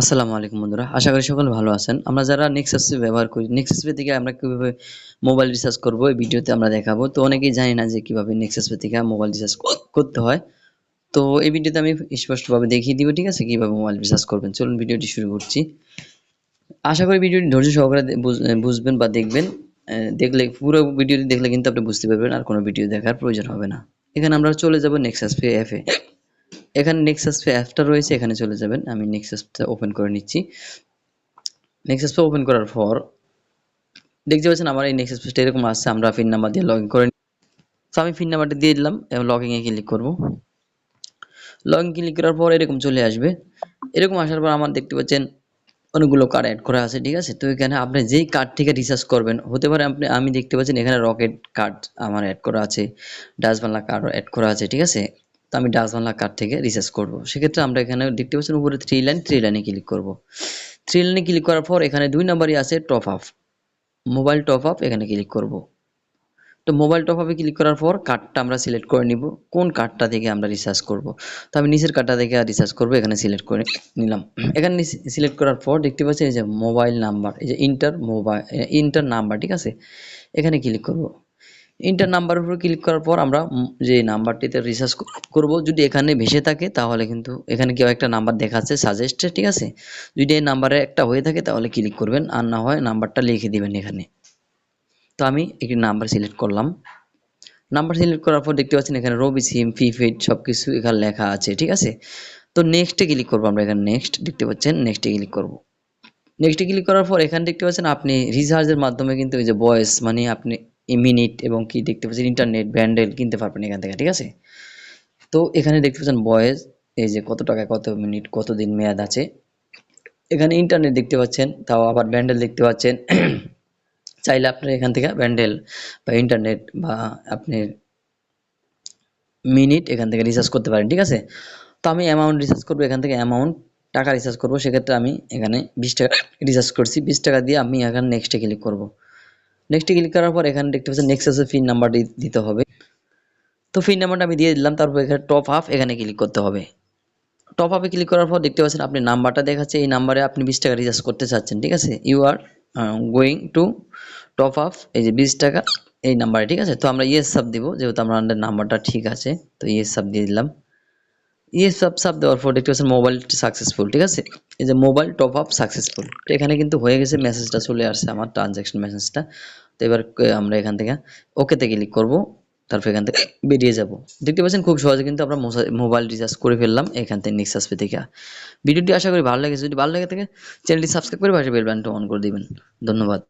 আসসালামু আলাইকুম বন্ধুরা, আশা করি সকলে ভালো আছেন। আমরা যারা নেক্সাস ব্যবহার করি নেক্সাস পে থেকে আমরা কীভাবে মোবাইল রিচার্জ করব এই ভিডিওতে আমরা দেখাবো। তো অনেকেই জানি না যে কীভাবে নেক্সাস পে থেকে মোবাইল রিচার্জ করতে হয়। তো এই ভিডিওতে আমি স্পষ্টভাবে দেখিয়ে দিব, ঠিক আছে? কীভাবে মোবাইল রিচার্জ করবেন? চলুন ভিডিওটি শুরু করছি। আশা করি ভিডিওটি ধৈর্য সহকারে বুঝবেন বা দেখবেন। দেখলে পুরো ভিডিওটি দেখলে কিন্তু আপনি বুঝতে পারবেন, আর কোনো ভিডিও দেখার প্রয়োজন হবে না। এখানে আমরা চলে যাব নেক্সাস পে অ্যাপে এখানে নেক্সাস পে অ্যাপটা রয়েছে, এখানে চলে যাবেন। আমি নেক্সাসটা ওপেন করে নিচ্ছি। নেক্সাস পে ওপেন করার পর, দেখতে পাচ্ছেন আমার এই নেক্সাস পেজটা এরকম আসছে আমরা পিন নাম্বার দিয়ে লগ ইন করে তো আমি পিন নাম্বারটা দিয়ে দিলাম এবং লগইন এ ক্লিক করব। লগইন ক্লিক করার পর এরকম চলে আসবে। এরকম আসার পর আমার দেখতে পাচ্ছেন অনেকগুলো কার্ড অ্যাড করা আছে, ঠিক আছে? তো এখানে আপনি যেই কার্ড থেকে রিচার্জ করবেন, হতে পারে আপনি, আমি দেখতে পাচ্ছেন এখানে রকেট কার্ড আমার অ্যাড করা আছে ডাচ কার্ড অ্যাড করা আছে, ঠিক আছে? তো আমি ডাচ বাংলা কার্ড থেকে রিচার্জ করব। সেক্ষেত্রে আমরা এখানে দেখতে পাচ্ছেন উপরে থ্রি লাইন থ্রি লাইনে ক্লিক করব। থ্রি লাইনে ক্লিক করার পর এখানে দুই নাম্বারই আছে top up mobile top up এখানে ক্লিক করব। তো মোবাইল টপ আপে ক্লিক করার পর কার্ডটা আমরা সিলেক্ট করে নিব। কোন কার্ডটা থেকে আমরা রিচার্জ করব? তো আমি নিচের কার্ডটা থেকে রিচার্জ করব, এখানে সিলেক্ট করে নিলাম। এখানে সিলেক্ট করার পর দেখতে পাচ্ছেন এই যে মোবাইল নাম্বার এই যে ইন্টার মোবাইল ইন্টার নাম্বার ঠিক আছে? এখানে ক্লিক করব। ইন্টার নাম্বার উপর ক্লিক করার পর আমরা যে নাম্বারটিতে রিচার্জ করব, যদি এখানে ভেসে থাকে, তাহলে কিন্তু এখানে কেউ একটা নাম্বার দেখাচ্ছে সাজেস্টে ঠিক আছে? যদি এই নাম্বারে একটা হয়ে থাকে, তাহলে ক্লিক করবেন, আর না হয় নাম্বারটা লিখে দিবেন এখানে। তো আমি একটি নাম্বার সিলেক্ট করলাম। নাম্বার সিলেক্ট করার পর দেখতে পাচ্ছেন এখানে রবি সিম ফি ফিফিড সব কিছু এখানে লেখা আছে, ঠিক আছে? তো নেক্সটে ক্লিক করব আমরা এখানে নেক্সট দেখতে পাচ্ছেন নেক্সটে ক্লিক করব। নেক্সটে ক্লিক করার পর এখানে দেখতে পাচ্ছেন আপনি রিচার্জের মাধ্যমে কিন্তু এই যে ভয়েস মানে আপনি মিনিট এবং কি দেখতে পাচ্ছেন ইন্টারনেট ব্যান্ডেল কিনতে পারবেন এখান থেকে, ঠিক আছে? তো এখানে দেখতে পাচ্ছেন ভয়েস এই যে কত টাকা, কত মিনিট, কত দিন মেয়াদ আছে। এখানে ইন্টারনেট দেখতে পাচ্ছেন, তাও আবার ব্যান্ডেল দেখতে পাচ্ছেন। চাইলে আপনি এখান থেকে ব্যান্ডেল বা ইন্টারনেট বা আপনি মিনিট এখান থেকে রিচার্জ করতে পারেন, ঠিক আছে? তো আমি অ্যামাউন্ট রিচার্জ করব, এখান থেকে অ্যামাউন্ট টাকা রিচার্জ করব, সেক্ষেত্রে আমি এখানে বিশ টাকা রিচার্জ করছি। বিশ টাকা দিয়ে আমি এখানে নেক্সটে ক্লিক করব। নেক্সটে ক্লিক করার পর এখানে দেখতে পাচ্ছেন নেক্সট নেক্সাসের পিন নাম্বার দিতে হবে। তো পিন নাম্বারটা আমি দিয়ে দিলাম, তারপর এখানে টপ আপ এখানে ক্লিক করতে হবে। টপ আপে ক্লিক করার পর দেখতে পাচ্ছেন আপনি নাম্বারটা দেখাচ্ছে, এই নাম্বারে আপনি বিশ টাকা রিচার্জ করতে চাচ্ছেন, ঠিক আছে? You are going to top up এই যে বিশ টাকা, এই নাম্বারে ঠিক আছে? তো আমরা ইয়েস সাব দিব, যেহেতু আমরা নাম্বারটা ঠিক আছে, তো ইয়েস সাব দিয়ে দিলাম। ইয়েস সাব সাব দেওয়ার পর দেখতে পাচ্ছেন মোবাইল সাকসেসফুল ঠিক আছে? এই যে মোবাইল টপ আপ সাকসেসফুল তো এখানে কিন্তু হয়ে গেছে মেসেজটা চলে আসছে আমার ট্রানজ্যাকশন মেসেজটা তো এবার আমরা এখান থেকে ওকেতে ক্লিক করব। তারপর এখান থেকে বেরিয়ে যাব। দেখতে পাচ্ছেন খুব সহজে কিন্তু আমরা মোবাইল রিচার্জ করে ফেললাম এখান থেকে নিক্সাস পে থেকে। ভিডিওটি আশা করি ভালো লেগেছে। যদি ভালো লেগে থাকে চ্যানেলটি সাবস্ক্রাইব করে পাশে বেল বাটনটা অন করে দিবেন। ধন্যবাদ।